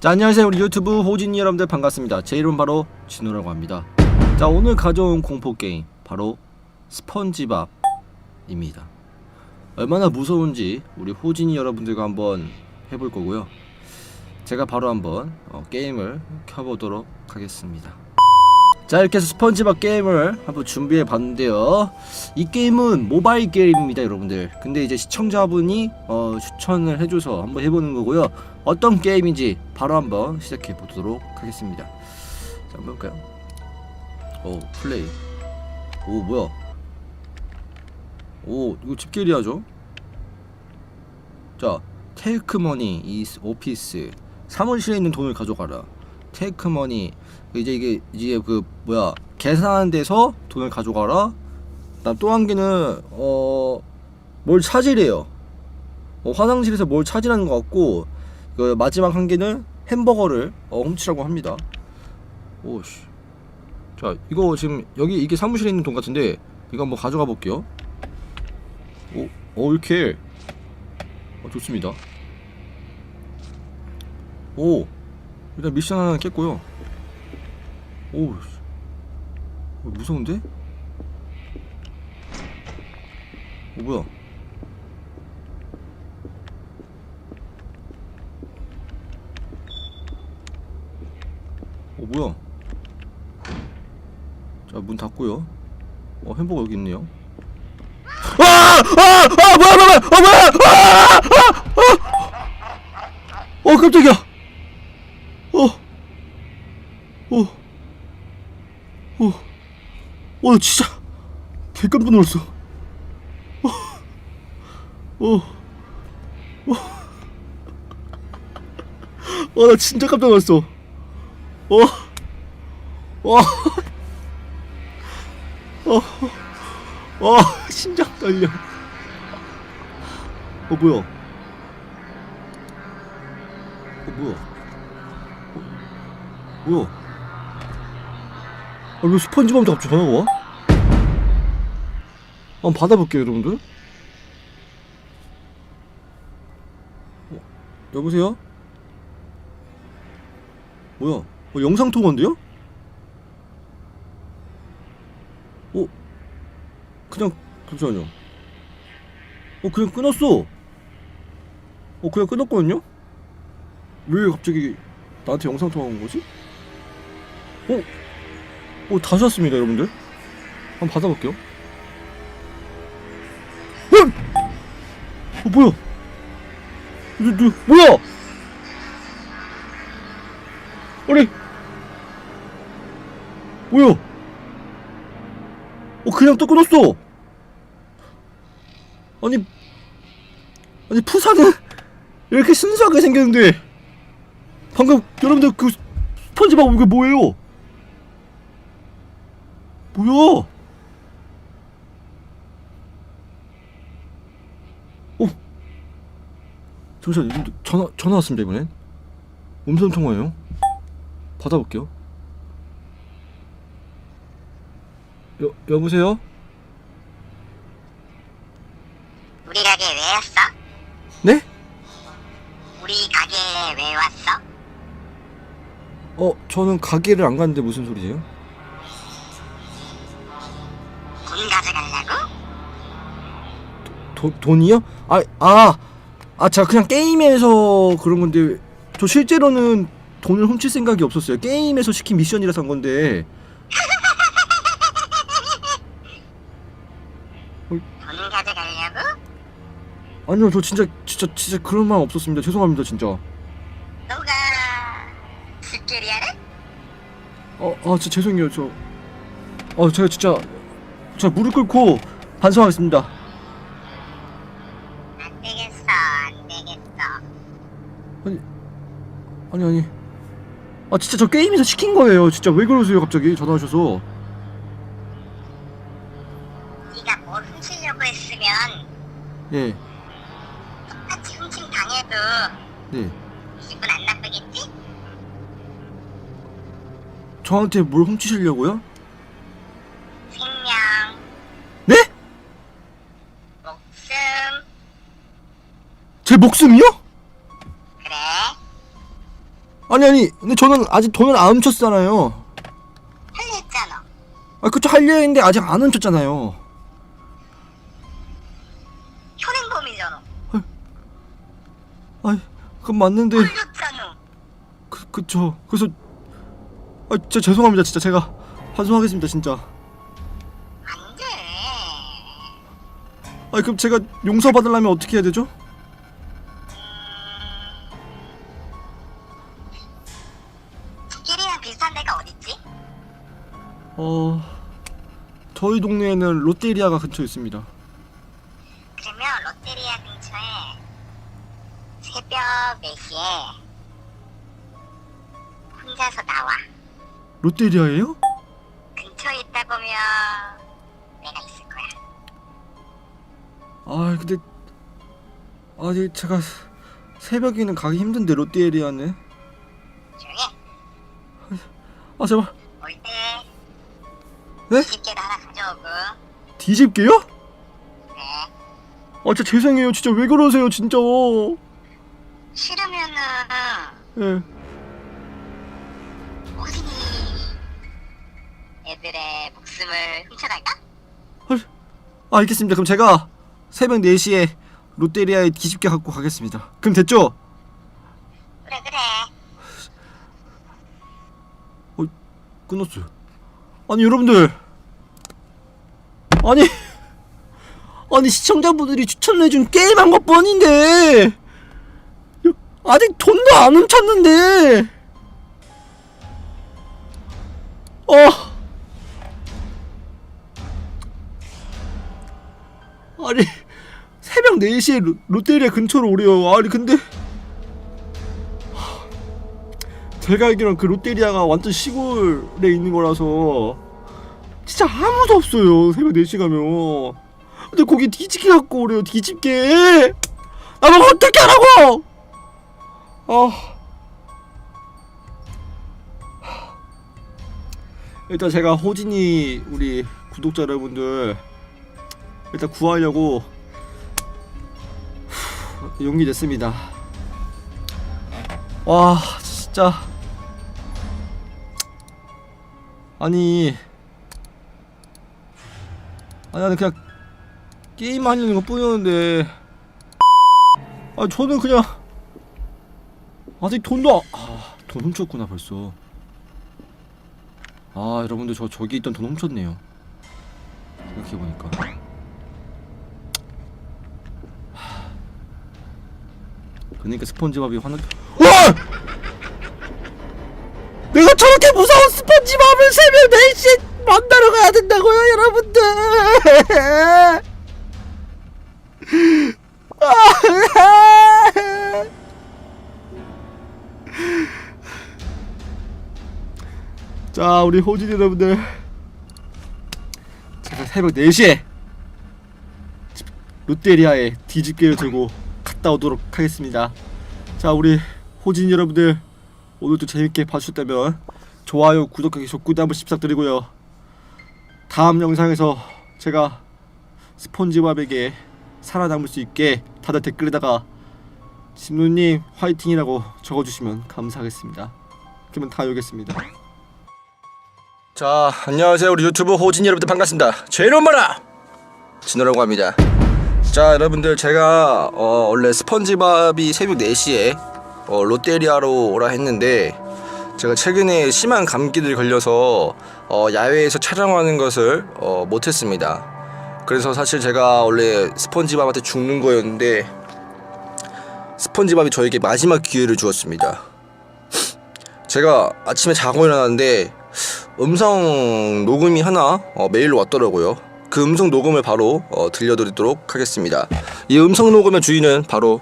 자 안녕하세요. 우리 유튜브 호진이 여러분들 반갑습니다. 제 이름 바로 진우라고 합니다. 자 오늘 가져온 공포게임 바로 스펀지밥입니다. 얼마나 무서운지 우리 호진이 여러분들과 한번 해볼 거고요. 제가 바로 한번 어, 게임을 켜보도록 하겠습니다. 자 이렇게 해서 스펀지밥 게임을 한번 준비해 봤는데요. 이 게임은 모바일 게임입니다 여러분들. 근데 이제 시청자분이 어, 추천을 해줘서 한번 해보는 거고요 어떤 게임인지 바로 한번 시작해 보도록 하겠습니다. 자 한번 볼까요? 오 플레이. 오 뭐야? 오 이거 집게리 하죠? 자 테이크 머니 이스 오피스 사무실에 있는 돈을 가져가라. 테이크 머니 이제 이게 이제 그 뭐야? 계산하는 데서 돈을 가져가라. 그다음 또한 개는 어 뭘 찾으래요. 어, 화장실에서 뭘 찾으라는 것 같고 그 마지막 한 개는 햄버거를 어, 훔치라고 합니다. 오씨. 자 이거 지금 여기 이게 사무실에 있는 돈 같은데 이거 한번 가져가 볼게요. 오, 어 이렇게. 어, 좋습니다. 오 일단 미션 하나 깼고요. 오 씨. 어, 무서운데? 어 뭐야 뭐야 자 문 닫고요 어 햄버거 여기 있네요 아! 아! 아! 뭐야 뭐야 어 뭐야 아! 아! 아! 어 깜짝이야 어 어, 어, 어, 나 진짜 개 깜짝 놀랐어. 어, 어, 어, 어, 나 진짜 깜짝 놀랐어. 어, 와, 어, 와, 심장 떨려. 어, 뭐야? 어, 뭐야? 어, 뭐야? 아, 왜 스펀지밥한테 갑자기 전화가 와? 한번 받아볼게요, 여러분들. 어, 여보세요? 뭐야? 어, 영상 통화인데요? 어? 그냥, 잠시만요. 어, 그냥 끊었어. 어, 그냥 끊었거든요? 왜 갑자기 나한테 영상 통화 온 거지? 어? 오, 다시 왔습니다, 여러분들. 한번 받아볼게요. 어! 어, 뭐야? 누, 누, 뭐야? 뭐야? 어, 그냥 또 끊었어. 아니, 아니, 푸사는 이렇게 순수하게 생겼는데, 방금 여러분들 그 스펀지밥 이게 뭐예요? 뭐야? 어? 잠시만요. 전화 전화 왔습니다 이번엔. 음성 통화예요. 받아볼게요. 여 여보세요? 우리 가게에 왜 왔어? 네? 우리 가게에 왜 왔어? 어 저는 가게를 안 갔는데 무슨 소리세요? 돈 가져가려고? 도, 돈이요? 아, 아, 아, 제가 그냥 게임에서 그런 건데, 저 실제로는 돈을 훔칠 생각이 없었어요. 게임에서 시킨 미션이라서 한 건데, 돈 가져가려고? 아니요, 저 진짜, 진짜, 진짜 그런 마음 없었습니다. 죄송합니다, 진짜. 너가 집게리야를? 어, 아, 진짜 죄송해요, 저. 어, 제가 진짜, 제가 무릎 꿇고 반성하겠습니다. 안 되겠어, 안 되겠어. 아니, 아니, 아니. 아, 진짜 저 게임에서 시킨 거예요. 진짜 왜 그러세요, 갑자기 전화하셔서. 네가 뭘 훔치려고 했으면 예, 저한테 뭘 훔치시려고요? 생명, 네? 목숨, 제 목숨이요? 그래? 아니 아니 근데 저는 아직 돈을 안 훔쳤잖아요 했잖아. 아 그쵸 할려 했는데 아직 안 훔쳤잖아요 현행범이잖아. 아이 그건 맞는데 걸렸잖아. 그, 그쵸 그래서 아 진짜 죄송합니다 진짜 제가 반성하겠습니다 진짜 안 돼. 아니 그럼 제가 용서 받으려면 어떻게 해야 되죠? 길이랑 비슷한 데가 어딨지? 어 저희 동네에는 롯데리아가 근처에 있습니다 그러면 롯데리아 근처에 새벽 4시에 혼자서 나와. 롯데리아예요? 근처에 있다 보면 내가 있을 거야. 아 근데 아니 제가 새벽에는 가기 힘든데 롯데리아네 조용히 해. 아 제발 올때 네? 집게도 하나 가져오고. 뒤집게요? 네. 아 진짜 죄송해요 진짜 왜 그러세요 진짜 싫으면은 예 목숨을 훔쳐갈까? 아, 알겠습니다. 그럼 제가 새벽 4시에 롯데리아에 뒤집게 갖고 가겠습니다. 그럼 됐죠? 그래 그래. 끊었어요. 아니 여러분들. 아니. 아니 시청자분들이 추천해준 게임 한 것뿐인데. 여- 아직 돈도 안 훔쳤는데. 어 아니 새벽 4시에 로, 롯데리아 근처로 오래요. 아니 근데 제가 알기로는 그 롯데리아가 완전 시골에 있는 거라서 진짜 아무도 없어요 새벽 4시 가면. 근데 거기 뒤집게 갖고 오래요 뒤집게. 나뭐 어떻게 하라고! 아. 일단 제가 호진이 우리 구독자 여러분들 일단 구하려고 용기 냈습니다. 와 진짜. 아니 아니 나는 그냥 게임 하려는 것 뿐이었는데. 아 저는 그냥 아직 돈도 아, 돈 훔쳤구나 벌써. 아 여러분들 저 저기 있던 돈 훔쳤네요. 생각해보니까 그러니까 스펀지밥이 화나 와! 내가 저렇게 무서운 스펀지밥을 새벽 4시에 만나러 가야 된다고요 여러분들 자 우리 호진 여러분들 제가 새벽 4시에 롯데리아에 뒤집개를 들고 갔다 오도록 하겠습니다. 자 우리 호진 여러분들 오늘도 재밌게 봐주셨다면 좋아요 구독하기 좋고도 한번 부탁드리고요. 다음 영상에서 제가 스폰지밥에게 살아남을 수 있게 다들 댓글에다가 진우님 화이팅이라고 적어주시면 감사하겠습니다. 그러면 다 여겠습니다. 자 안녕하세요. 우리 유튜브 호진 여러분들 반갑습니다. 제 이름 뭐라! 진우라고 합니다 자 여러분들 제가 어, 원래 스펀지밥이 새벽 4시에 어, 롯데리아로 오라 했는데 제가 최근에 심한 감기를 걸려서 어, 야외에서 촬영하는 것을 어, 못했습니다 그래서 사실 제가 원래 스펀지밥한테 죽는 거였는데 스펀지밥이 저에게 마지막 기회를 주었습니다 제가 아침에 자고 일어났는데 음성 녹음이 하나 어, 메일로 왔더라고요. 그 음성 녹음을 바로 어, 들려드리도록 하겠습니다. 이 음성 녹음의 주인은 바로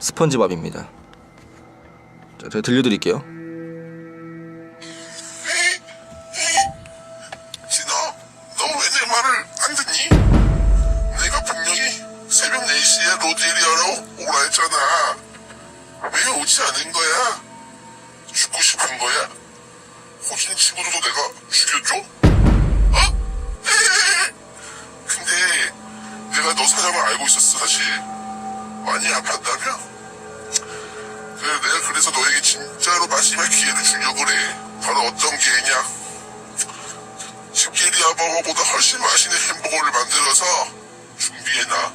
스펀지밥입니다. 자, 제가 들려드릴게요. 진아, 너왜내 말을 안 듣니? 내가 분명히 새벽 4시에 로데리아로 오라 했잖아. 왜 오지 않은 거야? 죽고 싶은 거야? 호진 친구들도 내가 많이 아팠다며? 그래 내가 그래서 너에게 진짜로 마지막 기회를 주려고 그래. 바로 어떤 기회냐? 집게리 아 버거보다 훨씬 맛있는 햄버거를 만들어서 준비해놔.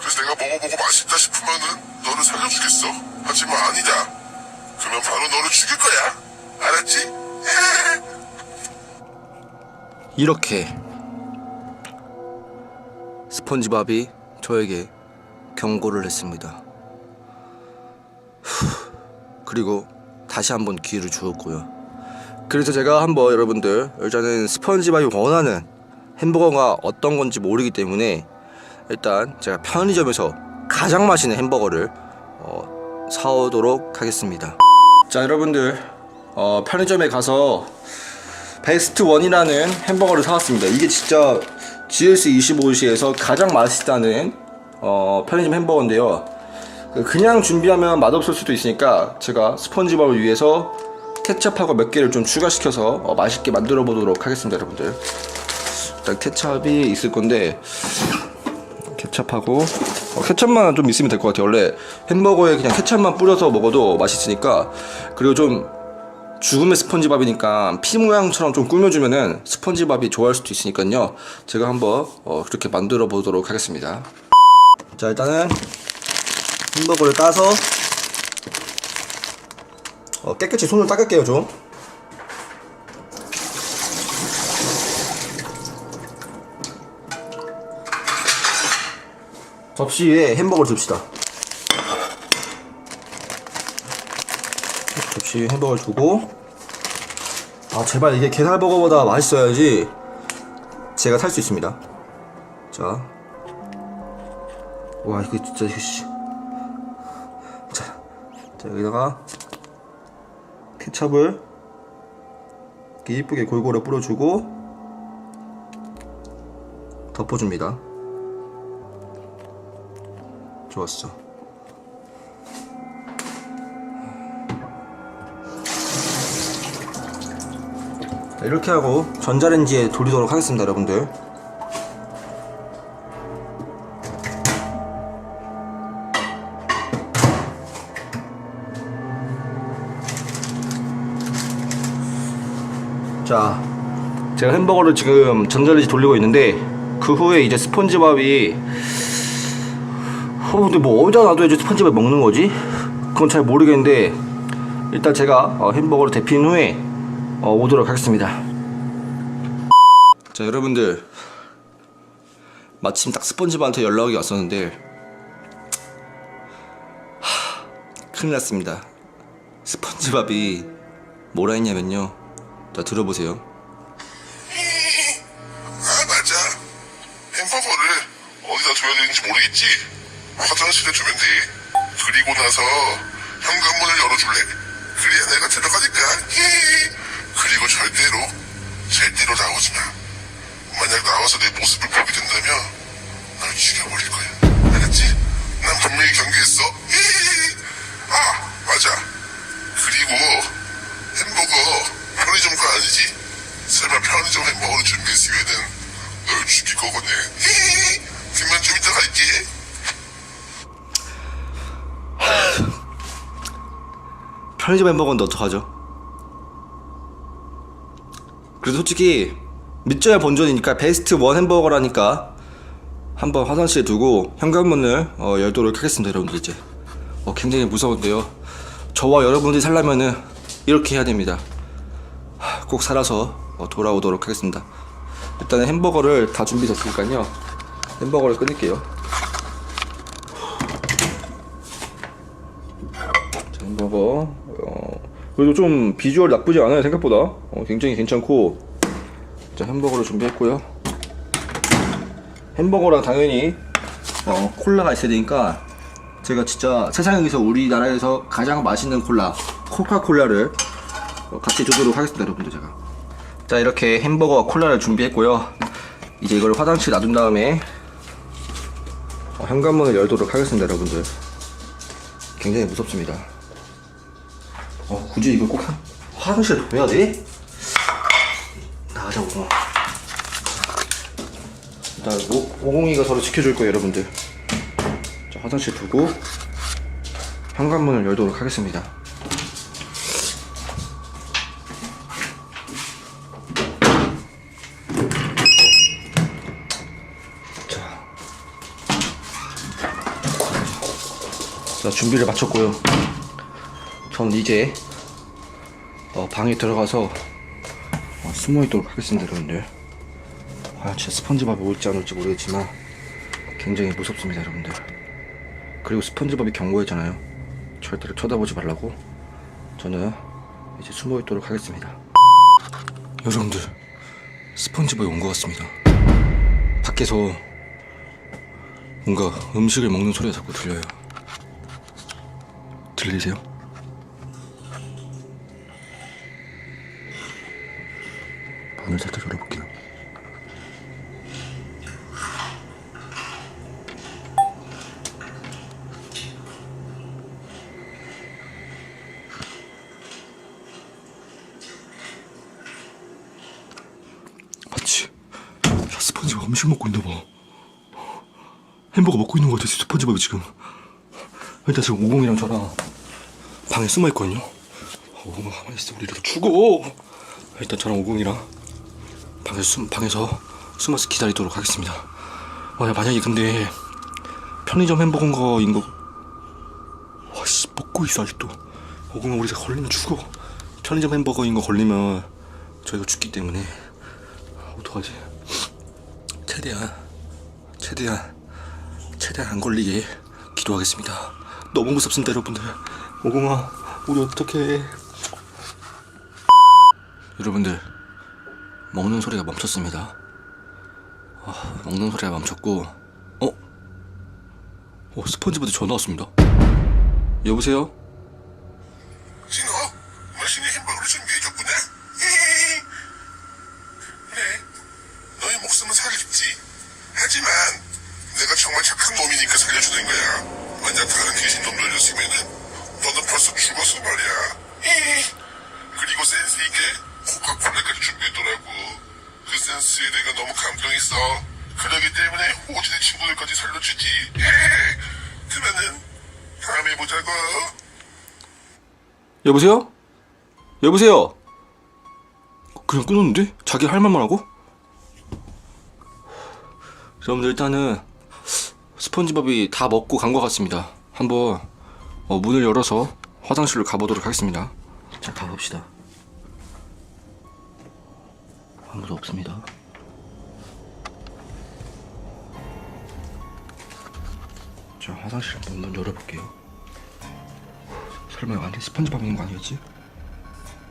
그래서 내가 먹어보고 맛있다 싶으면은 너를 살려주겠어. 하지만 아니다. 그러면 바로 너를 죽일 거야. 알았지? 이렇게 스폰지밥이 저에게 경고를 했습니다. 후, 그리고 다시 한번 기회를 주었고요. 그래서 제가 한번 여러분들 일단은 스펀지밥이 원하는 햄버거가 어떤 건지 모르기 때문에 일단 제가 편의점에서 가장 맛있는 햄버거를 어, 사오도록 하겠습니다. 자 여러분들 어, 편의점에 가서 베스트 원이라는 햄버거를 사왔습니다. 이게 진짜 GS25시에서 가장 맛있다는 어, 편의점 햄버거인데요. 그냥 준비하면 맛없을 수도 있으니까 제가 스펀지밥을 위해서 케찹하고 몇 개를 좀 추가시켜서 어, 맛있게 만들어 보도록 하겠습니다, 여러분들. 일단 케찹이 있을 건데 케찹하고 어, 케찹만 좀 있으면 될 것 같아요. 원래 햄버거에 그냥 케찹만 뿌려서 먹어도 맛있으니까 그리고 좀 죽음의 스펀지밥이니까 피 모양처럼 좀 꾸며주면은 스펀지밥이 좋아할 수도 있으니까요. 제가 한번 어, 그렇게 만들어 보도록 하겠습니다. 자 일단은 햄버거를 따서 어, 깨끗이 손을 닦을게요 좀. 접시 위에 햄버거를 둡시다. 접시 위에 햄버거를 두고 아 제발 이게 게살버거보다 맛있어야지 제가 살 수 있습니다. 자, 와 이거 진짜 이거 씨. 자, 자 여기다가 케찹을 이쁘게 골고루 뿌려주고 덮어줍니다. 좋았어. 자, 이렇게 하고 전자레인지에 돌리도록 하겠습니다, 여러분들. 제가 햄버거를 지금 전자레인지 돌리고 있는데 그 후에 이제 스폰지밥이 어 근데 뭐 어디다 놔둬야 지 스펀지밥 먹는 거지? 그건 잘 모르겠는데 일단 제가 어, 햄버거를 데핀 후에 어, 오도록 하겠습니다. 자 여러분들. 마침 딱 스펀지밥한테 연락이 왔었는데 하, 큰일 났습니다. 스펀지밥이 뭐라 했냐면요. 자 들어보세요 맞아 그리고 햄버거 편의점 거 아니지? 설마 편의점 햄버거를 준비했으면은 널 죽일 거거든. 히히. 그만 좀 이따 갈게. 편의점 햄버거인데 어떡하죠? 그래도 솔직히 믿져야 본전이니까 베스트 원 햄버거라니까 한번 화장실에 두고 현관문을 어, 열도록 하겠습니다 여러분들 이제 어, 굉장히 무서운데요 저와 여러분들이 살려면은 이렇게 해야 됩니다. 하, 꼭 살아서 어, 돌아오도록 하겠습니다. 일단은 햄버거를 다 준비됐으니까요. 햄버거를 끊을게요. 자, 햄버거. 어, 그래도 좀 비주얼 나쁘지 않아요 생각보다. 어, 굉장히 괜찮고. 자 햄버거를 준비했고요. 햄버거랑 당연히 어, 콜라가 있어야 되니까 제가 진짜 세상에서 우리나라에서 가장 맛있는 콜라 코카콜라를 어, 같이 주도록 하겠습니다 여러분들 제가 자 이렇게 햄버거와 콜라를 준비했고요 이제 이걸 화장실 놔둔 다음에 어, 현관문을 열도록 하겠습니다 여러분들 굉장히 무섭습니다 어, 굳이 이걸 꼭 화- 화장실에 둬야 돼? 나가자고. 일단 오, 502가 서로 지켜줄 거예요, 여러분들. 자, 화장실 두고 현관문을 열도록 하겠습니다. 자, 자 준비를 마쳤고요. 전 이제 어, 방에 들어가서 어, 숨어 있도록 하겠습니다, 여러분들. 아, 진짜 스펀지밥이 올지 안 올지 모르겠지만 굉장히 무섭습니다, 여러분들. 그리고 스펀지밥이 경고했잖아요. 절대로 쳐다보지 말라고. 저는 이제 숨어 있도록 하겠습니다. 여러분들, 스펀지밥이 온 것 같습니다. 밖에서 뭔가 음식을 먹는 소리가 자꾸 들려요. 들리세요? 문을 살짝 열어볼게요. 맞지? 야, 스펀지밥 음식 먹고 있나 봐. 햄버거 먹고 있는 거 같아, 스펀지밥이 지금. 일단 지금 오공이랑 저랑 방에 숨어 있거든요. 오공아 가만히 있어, 우리 이렇게 죽어. 일단 저랑 오공이랑 방에서 숨, 방에서 숨어서 기다리도록 하겠습니다. 와, 야, 만약에 근데 편의점 햄버거인 거인 거, 와 씨 먹고 있어 아직도. 오공아 우리가 걸리면 죽어. 편의점 햄버거인 거 걸리면 저희가 죽기 때문에 어떡하지? 최대한 최대한 최대한 안 걸리게 기도하겠습니다. 너무 무섭습니다, 여러분들. 오공아, 우리 어떡해? 여러분들, 먹는 소리가 멈췄습니다. 아, 먹는 소리가 멈췄고, 어? 어, 스펀지보드 전화 왔습니다. 여보세요? 진호, 맛있는 햄버거를 준비해줬구나. 그래, 너의 목숨은 살겠지. 하지만 착한 놈이니까 살려주는 거야. 만약 다른 귀신 놈들이었으면은 너는 벌써 죽었어 말이야. 그리고 센스 있게 코카콜라까지 준비했더라고. 그 센스에 내가 너무 감동했어. 그러기 때문에 호진의 친구들까지 살려주지. 그러면은 다음에 보자고. 여보세요? 여보세요? 그냥 끊었는데? 자기 할 말만 하고? 여러분들 일단은 스펀지밥이 다 먹고 간 것 같습니다. 한번 어, 문을 열어서 화장실로 가보도록 하겠습니다. 자 가봅시다. 아무도 없습니다. 자 화장실 한번 문 열어볼게요. 설마 안에 스펀지밥 있는 거 아니겠지?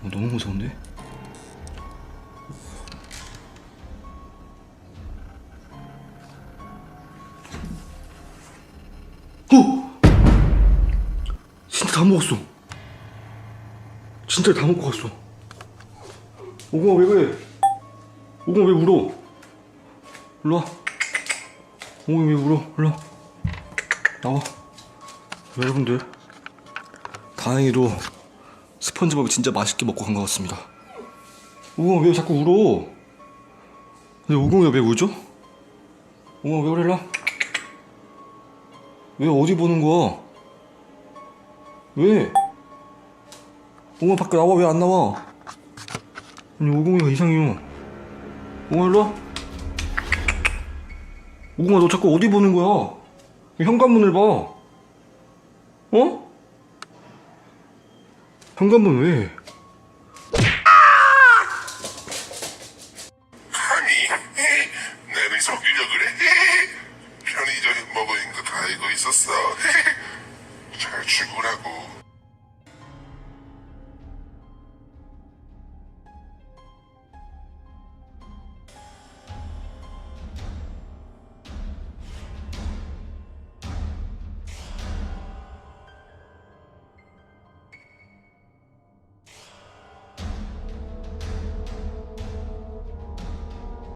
어, 너무 무서운데? 진짜 다 먹고 갔어. 오공아 왜 그래? 오공아 왜 울어? 일로 와. 오공아 왜 울어? 일로 와. 나와. 여러분들 다행히도 스펀지밥이 진짜 맛있게 먹고 간 것 같습니다. 우엉 왜 자꾸 울어? 근데 우엉이 왜 울죠? 우엉 왜 그래라? 왜 어디 보는 거야? 왜? 우엉 밖에 나와 왜 안 나와? 아니 우엉이가 이상해요. 우엉 일로 와. 우엉아 너 자꾸 어디 보는 거야? 현관문을 봐. 어? 현관문 왜?